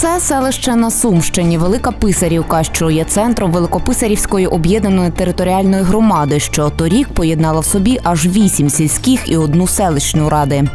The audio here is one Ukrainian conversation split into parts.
Це селище на Сумщині, Велика Писарівка, що є центром Великописарівської об'єднаної територіальної громади, що торік поєднала в собі аж вісім сільських і одну селищну ради.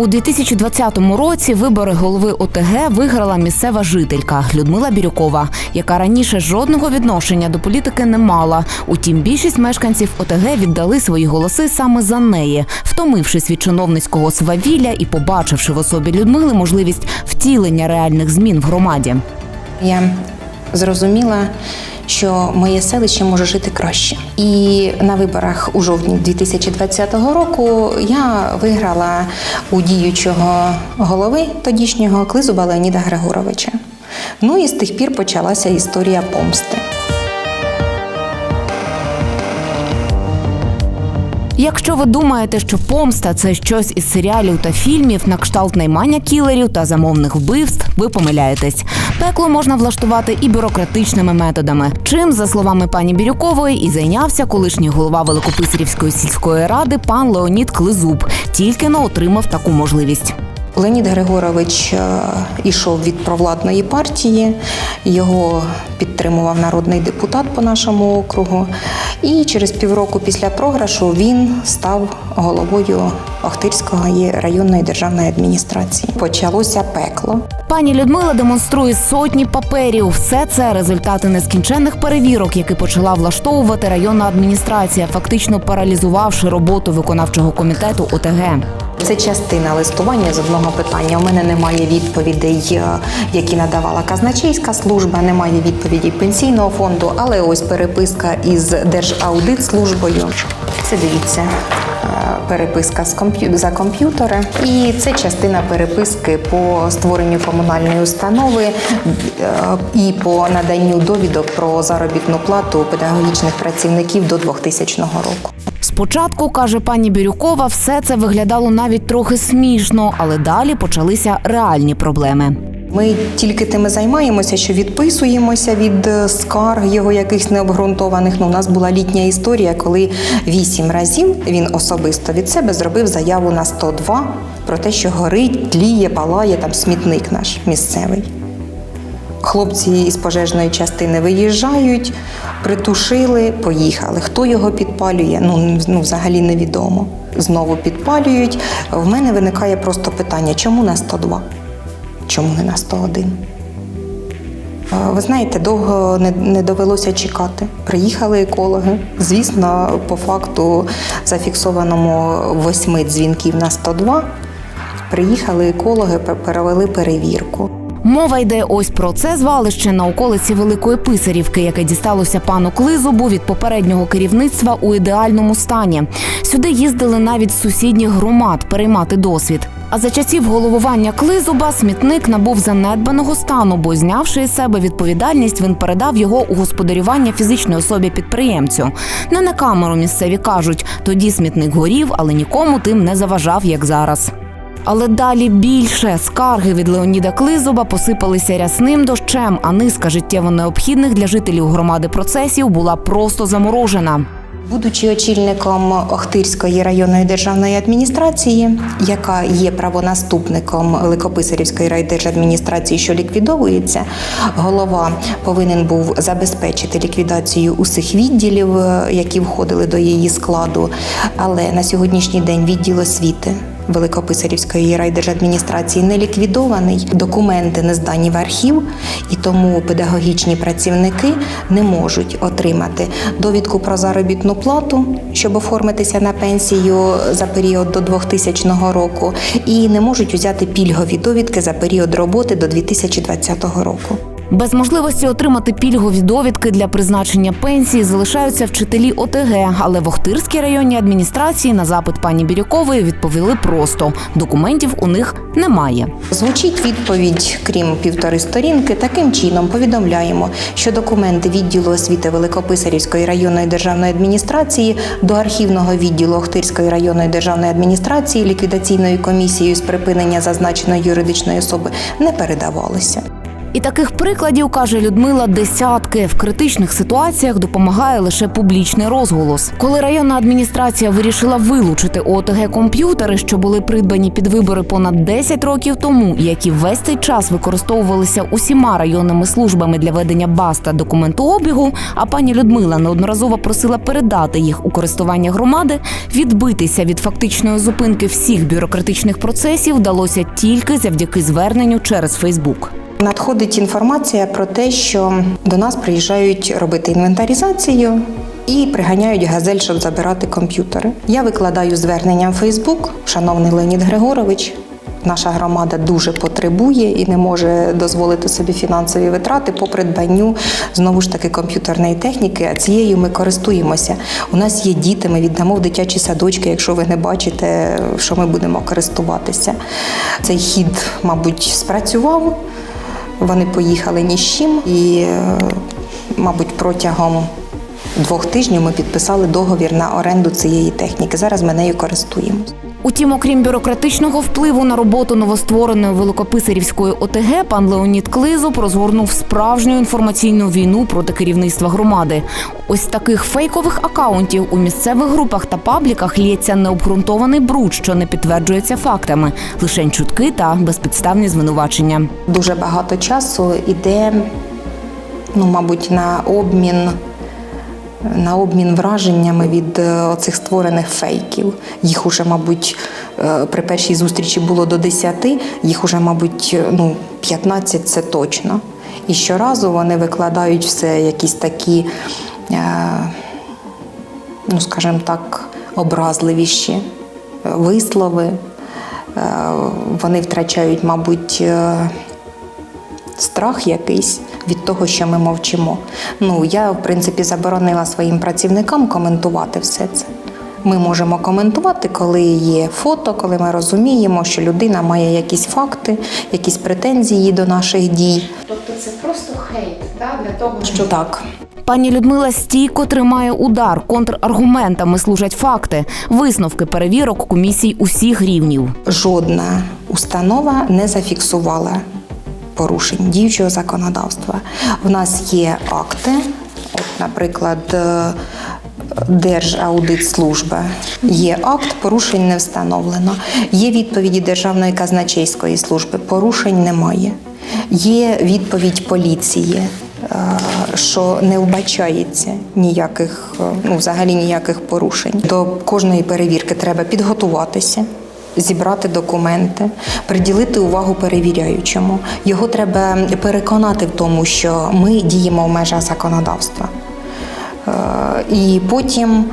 У 2020 році вибори голови ОТГ виграла місцева жителька Людмила Бірюкова, яка раніше жодного відношення до політики не мала. Утім, більшість мешканців ОТГ віддали свої голоси саме за неї, втомившись від чиновницького свавілля і побачивши в особі Людмили можливість втілення реальних змін в громаді. Я зрозуміла, що моє селище може жити краще. І на виборах у жовтні 2020 року я виграла у діючого голови тодішнього Клизуба Леоніда Григоровича. Ну і з тих пір почалася історія помсти. Якщо ви думаєте, що помста це щось із серіалів та фільмів на кшталт наймання кілерів та замовних вбивств, ви помиляєтесь. Пекло можна влаштувати і бюрократичними методами. Чим, за словами пані Бірюкової, і зайнявся колишній голова Великописарівської сільської ради пан Леонід Клизуб. Тільки но отримав таку можливість. Леонід Григорович е, ішов від провладної партії, його підтримував народний депутат по нашому округу. І через півроку після програшу він став головою Охтирської районної державної адміністрації. Почалося пекло. Пані Людмила демонструє сотні паперів. Все це результати нескінченних перевірок, які почала влаштовувати районна адміністрація, фактично паралізувавши роботу виконавчого комітету ОТГ. Це частина листування з одного питання. У мене немає відповідей, е, які надавала казначейська служба, немає відповідей пенсійного фонду, але ось переписка із Держаудитслужбою. Це дивіться. е, Переписка за комп'ютери, і це частина переписки по створенню комунальної установи е, і по наданню довідок про заробітну плату педагогічних працівників до 2000 року. Спочатку каже пані Бірюкова, все це виглядало навіть трохи смішно, але далі почалися реальні проблеми. Ми тільки тими займаємося, що відписуємося від е, скарг його якихось необґрунтованих. Ну, у нас була літня історія, коли вісім разів він особисто від себе зробив заяву на 102 про те, що горить, тліє, палає там смітник наш місцевий. Хлопці із пожежної частини виїжджають, притушили, поїхали. Хто його підпалює? Ну, ну взагалі невідомо. Знову підпалюють. В мене виникає просто питання: чому на 102? Чому не на 101? Е, Ви знаєте, довго не, не довелося чекати. Приїхали екологи. Звісно, по факту зафіксованому восьми дзвінків на 102, приїхали екологи, перевели перевірку. Мова йде ось про це звалище на околиці Великої Писарівки, яке дісталося пану Клизубу від попереднього керівництва у ідеальному стані. Сюди їздили навіть сусідніх громад переймати досвід. А за часів головування Клизуба смітник набув занедбаного стану, бо знявши із себе відповідальність, він передав його у господарювання фізичної особі підприємцю. Не на камеру місцеві кажуть, тоді смітник горів, але нікому тим не заважав, як зараз. Але далі більше скарги від Леоніда Клизуба посипалися рясним дощем, а низка життєво необхідних для жителів громади процесів була просто заморожена. Будучи очільником Охтирської районної державної адміністрації, яка є правонаступником Великописарівської райдержадміністрації, що ліквідовується, голова повинен був забезпечити ліквідацію усіх відділів, які входили до її складу. Але на сьогоднішній день відділ освіти. Великописарівської райдержадміністрації не ліквідований, документи не здані в архів, і тому педагогічні працівники не можуть отримати довідку про заробітну плату, щоб оформитися на пенсію за період до 2000 року, і не можуть взяти пільгові довідки за період роботи до 2020 року. Без можливості отримати пільгові довідки для призначення пенсії залишаються вчителі ОТГ, але в Охтирській районній адміністрації на запит пані Бірюкової відповіли просто: документів у них немає. Звучить відповідь, крім півтори сторінки, таким чином повідомляємо, що документи відділу освіти Великописарівської районної державної адміністрації до архівного відділу Охтирської районної державної адміністрації ліквідаційною комісією з припинення зазначеної юридичної особи не передавалися. І таких прикладів каже Людмила десятки. В критичних ситуаціях допомагає лише публічний розголос. Коли районна адміністрація вирішила вилучити ОТГ комп'ютери, що були придбані під вибори понад 10 років тому, які весь цей час використовувалися усіма районними службами для ведення баз та документообігу, а пані Людмила неодноразово просила передати їх у користування громади, відбитися від фактичної зупинки всіх бюрократичних процесів вдалося тільки завдяки зверненню через Фейсбук. Надходить інформація про те, що до нас приїжджають робити інвентаризацію і приганяють газель, щоб забирати комп'ютери. Я викладаю звернення в Фейсбук. Шановний Леонід Григорович. Наша громада дуже потребує і не може дозволити собі фінансові витрати по придбанню знову ж таки комп'ютерної техніки. А цією ми користуємося. У нас є діти, ми віддамо в дитячі садочки, якщо ви не бачите, що ми будемо користуватися. Цей хід, мабуть, спрацював. Вони поїхали ні з чим, і, е, мабуть, протягом двох тижнів ми підписали договір на оренду цієї техніки. Зараз ми нею користуємося. Утім, окрім бюрократичного впливу на роботу новоствореної Великописарівської ОТГ, пан Леонід Клизуб розгорнув справжню інформаційну війну проти керівництва громади. Ось таких фейкових акаунтів у місцевих групах та пабліках лється необґрунтований бруд, що не підтверджується фактами, лише чутки та безпідставні звинувачення. Дуже багато часу йде, ну, мабуть, на обмін. На обмін враженнями від е, оцих створених фейків. Їх уже, мабуть, е, при першій зустрічі було до 10, їх уже, мабуть, ну, 15 це точно. І щоразу вони викладають все якісь такі, е, ну, скажімо так, образливіші е, вислови. Е, Вони втрачають, мабуть, е, страх якийсь від того, що ми мовчимо. Ну, я, в принципі, заборонила своїм працівникам коментувати все це. Ми можемо коментувати, коли є фото, коли ми розуміємо, що людина має якісь факти, якісь претензії до наших дій. Тобто це просто хейт да, для того, щоб Що так, Пані Людмила стійко тримає удар. Контраргументами служать факти, висновки перевірок комісій усіх рівнів. жодна установа не зафіксувала порушень діючого законодавства. В нас є акти, от, наприклад, е, Держаудитслужба. Є акт, порушень не встановлено. Є відповіді Державної казначейської служби, порушень немає. Є відповідь поліції, е, що не вбачається ніяких, е, ну взагалі ніяких порушень. До кожної перевірки треба підготуватися. Зібрати документи, приділити увагу перевіряючому. Його треба переконати в тому, що ми діємо в межах законодавства. Е, І потім,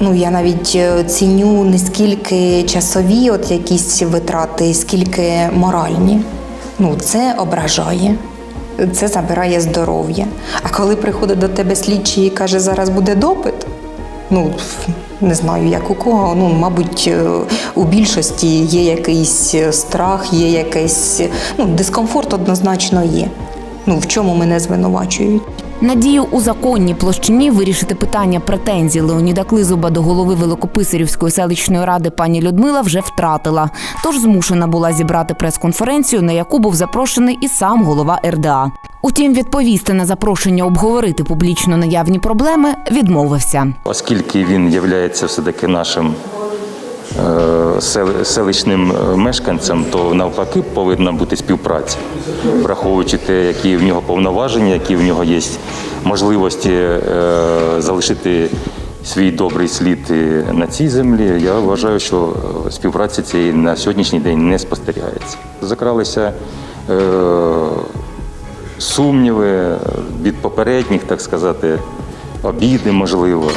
ну я навіть е, ціню не скільки часові, от якісь витрати, скільки моральні. Ну, це ображає, це забирає здоров'я. А коли приходить до тебе слідчий і каже, зараз буде допит, ну не знаю, як у кого. Ну, мабуть, е, у більшості є якийсь е, страх, є якийсь ну, дискомфорт однозначно є. Ну, в чому мене звинувачують. Надію у законній площині вирішити питання претензій Леоніда Клизуба до голови Великописарівської селищної ради пані Людмила вже втратила. Тож змушена була зібрати прес-конференцію, на яку був запрошений і сам голова РДА. Утім, відповісти на запрошення обговорити публічно наявні проблеми відмовився. Оскільки він є все-таки нашим е, сел- селищним е, мешканцем, то навпаки повинна бути співпраця, враховуючи те, які в нього повноваження, які в нього є можливості е, залишити свій добрий слід на цій землі. Я вважаю, що е, співпраця цієї на сьогоднішній день не спостерігається. Закралися е, сумніви від попередніх, так сказати, обіди, можливо.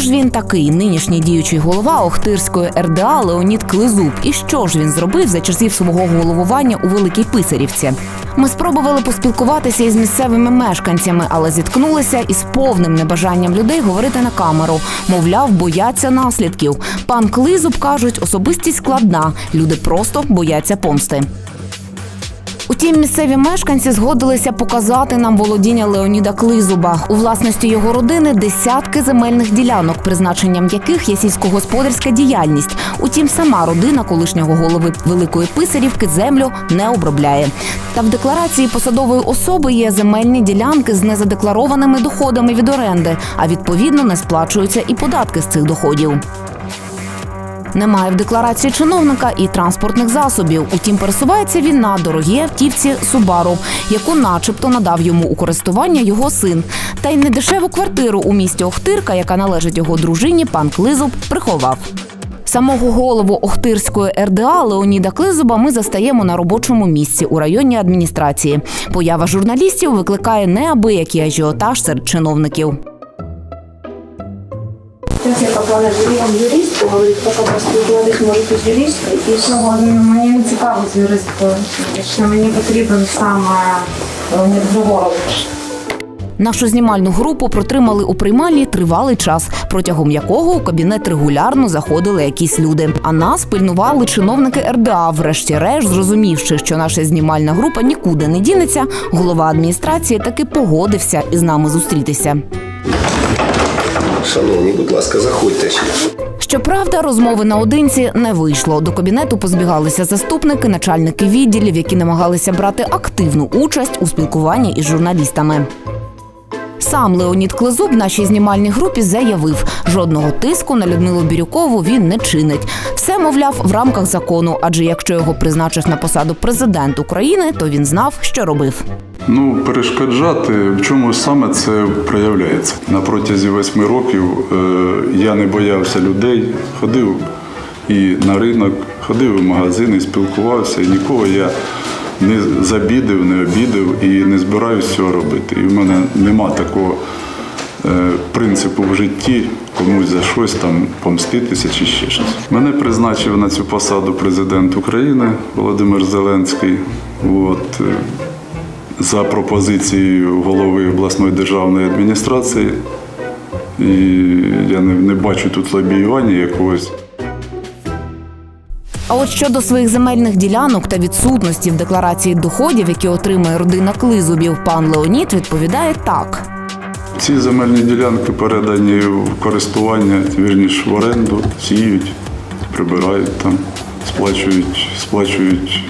Ж він такий, нинішній діючий голова Охтирської РДА Леонід Клизуб? І що ж він зробив за часів свого головування у Великій Писарівці? Ми спробували поспілкуватися із місцевими мешканцями, але зіткнулися із повним небажанням людей говорити на камеру. Мовляв, бояться наслідків. Пан Клизуб кажуть, особистість складна. Люди просто бояться помсти. Утім, місцеві мешканці згодилися показати нам володіння Леоніда Клизуба. У власності його родини десятки земельних ділянок, призначенням яких є сільськогосподарська діяльність. Утім, сама родина колишнього голови Великої Писарівки землю не обробляє. Та в декларації посадової особи є земельні ділянки з незадекларованими доходами від оренди, а відповідно не сплачуються і податки з цих доходів. Немає в декларації чиновника і транспортних засобів. Утім, пересувається він на дорогій автівці Субару, яку, начебто, надав йому у користування його син. Та й недешеву квартиру у місті Охтирка, яка належить його дружині, пан Клизуб приховав. Самого голову Охтирської РДА Леоніда Клизуба ми застаємо на робочому місці у районній адміністрації. Поява журналістів викликає неабиякий ажіотаж серед чиновників. Сейчас я пока наберу вам юриста, говорит, пока поспілкуватись можете з юристом. І сьогодні мені не цікаво з юристом. Що мені потрібен саме Леонід Григорович. Нашу знімальну групу протримали у приймальні тривалий час, протягом якого у кабінет регулярно заходили якісь люди. А нас пильнували чиновники РДА. Врешті-решт, зрозумівши, що наша знімальна група нікуди не дінеться, голова адміністрації таки погодився із нами зустрітися. Шановні, будь ласка, заходьте. Щоправда, розмови наодинці не вийшло. До кабінету позбігалися заступники, начальники відділів, які намагалися брати активну участь у спілкуванні із журналістами. Сам Леонід Клизуб нашій знімальній групі заявив, жодного тиску на Людмилу Бірюкову він не чинить. Все, мовляв, в рамках закону, адже якщо його призначив на посаду президент України, то він знав, що робив. Ну, перешкоджати, в чому саме це проявляється. На протязі восьми років е, я не боявся людей, ходив і на ринок, ходив в магазини, спілкувався, і нікого я не забідив, не обідав і не збираюсь цього робити. І в мене нема такого е, принципу в житті комусь за щось там помститися чи ще щось. Мене призначив на цю посаду президент України Володимир Зеленський. От, е, за пропозицією голови обласної державної адміністрації. І я не, не бачу тут лобіювання якогось. А от щодо своїх земельних ділянок та відсутності в декларації доходів, які отримує родина Клизубів, пан Леонід відповідає так. Ці земельні ділянки передані в користування, вірніш в оренду, сіють, прибирають там, сплачують, сплачують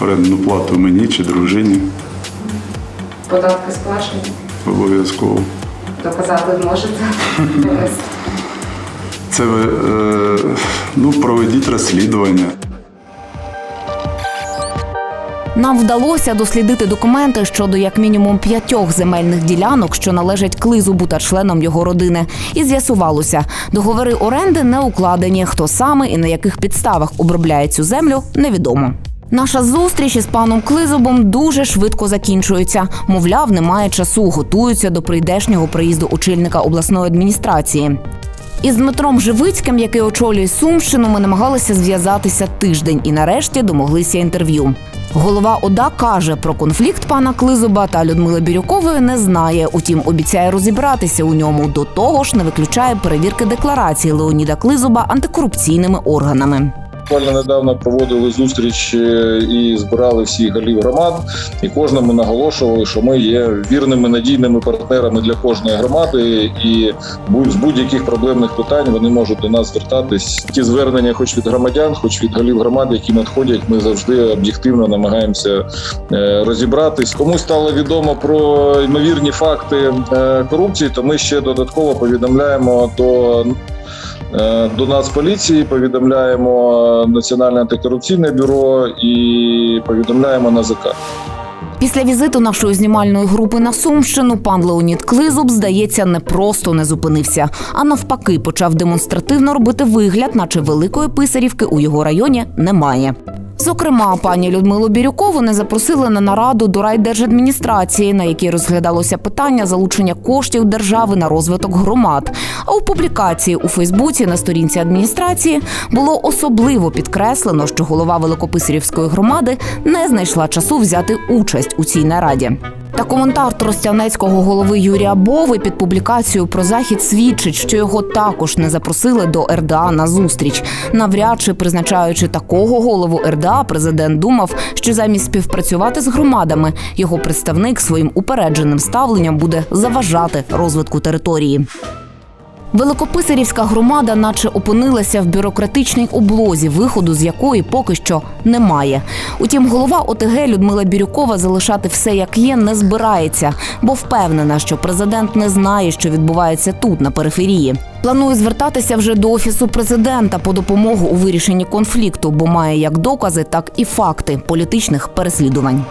орендну плату мені чи дружині Податки сплачені. обов'язково. Доказати можете. Це е, ну, проведіть розслідування. Нам вдалося дослідити документи щодо як мінімум п'ятьох земельних ділянок, що належать Клизубу та членам його родини. І з'ясувалося, договори оренди не укладені. Хто саме і на яких підставах обробляє цю землю, невідомо. Наша зустріч із паном Клизубом дуже швидко закінчується. Мовляв, немає часу, готуються до прийдешнього приїзду очільника обласної адміністрації. Із Дмитром Живицьким, який очолює Сумщину, ми намагалися зв'язатися тиждень і нарешті домоглися інтерв'ю. Голова ОДА каже, про конфлікт пана Клизуба та Людмили Бірюкової не знає. Утім, обіцяє розібратися у ньому. До того ж, не виключає перевірки декларації Леоніда Клизуба антикорупційними органами. Буквально недавно проводили зустріч е, і збирали всіх голів громад, і кожному наголошували, що ми є вірними надійними партнерами для кожної громади, і з будь-яких проблемних питань вони можуть до нас звертатись. Ті звернення, хоч від громадян, хоч від голів громад, які надходять, ми завжди об'єктивно намагаємося е, розібратись. Кому стало відомо про ймовірні факти е, корупції, то ми ще додатково повідомляємо до До нас поліції повідомляємо Національне антикорупційне бюро і повідомляємо НАЗК. Після візиту нашої знімальної групи на Сумщину пан Леонід Клизуб, здається, не просто не зупинився, а навпаки, почав демонстративно робити вигляд, наче великої писарівки у його районі немає. Зокрема, пані Людмилу Бірюкову не запросили на нараду до райдержадміністрації, на якій розглядалося питання залучення коштів держави на розвиток громад. А у публікації у Фейсбуці на сторінці адміністрації було особливо підкреслено, що голова Великописарівської громади не знайшла часу взяти у цій нараді. Та коментар тростянецького голови Юрія Бови під публікацією про захід свідчить, що його також не запросили до РДА на зустріч. Навряд чи призначаючи такого голову РДА, президент думав, що замість співпрацювати з громадами його представник своїм упередженим ставленням буде заважати розвитку території. Великописарівська громада, наче опинилася в бюрократичній облозі, виходу з якої поки що немає. Утім, голова ОТГ Людмила Бірюкова залишати все як є не збирається, бо впевнена, що президент не знає, що відбувається тут, на периферії. Планує звертатися вже до офісу президента по допомогу у вирішенні конфлікту, бо має як докази, так і факти політичних переслідувань.